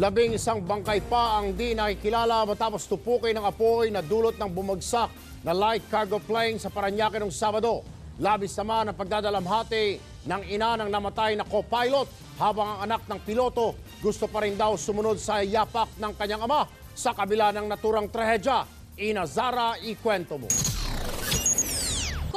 Labing isang bangkay pa ang di nakikilala matapos tupukin ng apoy na dulot ng bumagsak na light cargo plane sa Paranaque noong Sabado. Labis naman ang pagdadalamhati ng ina ng namatay na co-pilot habang ang anak ng piloto gusto pa rin daw sumunod sa yapak ng kanyang ama sa kabila ng naturang trahedya. Ina Zara, ikwento mo.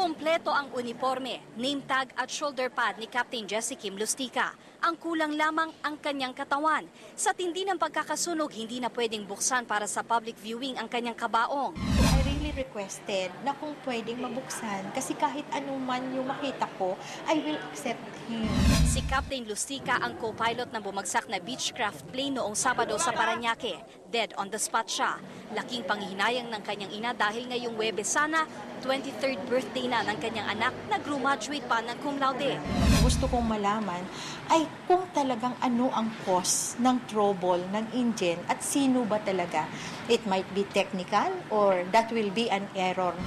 Kompleto ang uniforme, name tag at shoulder pad ni Captain Jesse Kim Lustica. Ang kulang lamang ang kanyang katawan. Sa tindi ng pagkakasunog, hindi na pwedeng buksan para sa public viewing ang kanyang kabaong. I really requested na kung pwedeng mabuksan kasi kahit anuman yung makita ko, I will accept him. Si Captain Lustica ang co-pilot ng bumagsak na Beechcraft plane noong Sabado sa Paranaque. Dead on the spot siya. Laking panghihinayang ng kanyang ina dahil ngayong Webes sana, 23rd birthday na ng kanyang anak na graduate pa ng cum laude. Gusto kong malaman ay kung talagang ano ang cause ng trouble ng engine at sino ba talaga. It might be technical or that will be an error.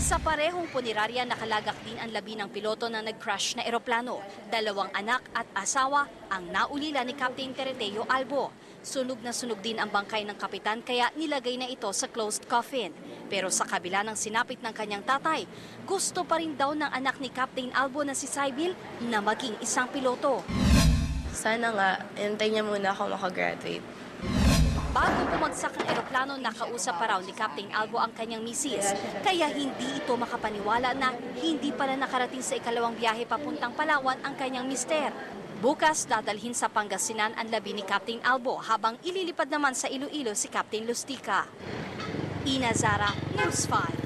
Sa parehong punerarya, nakalagak din ang labi ng piloto na nag-crash na eroplano. Dalawang anak at asawa ang naulila ni Captain Tereteo Albo. Sunog na sunog din ang bangkay ng kapitan kaya nilagay na ito sa closed coffin. Pero sa kabila ng sinapit ng kanyang tatay, gusto pa rin daw ng anak ni Captain Albo na si Sybil na maging isang piloto. Sana nga, intay niya muna ako makagraduate. Bago bumagsak ang eroplano, nakausap pa raw ni Captain Albo ang kanyang misis. Kaya hindi ito makapaniwala na hindi pala nakarating sa ikalawang biyahe papuntang Palawan ang kanyang mister. Bukas, dadalhin sa Pangasinan ang labi ni Captain Albo habang ililipad naman sa Iloilo si Captain Lustica. Ina Zara, News 5.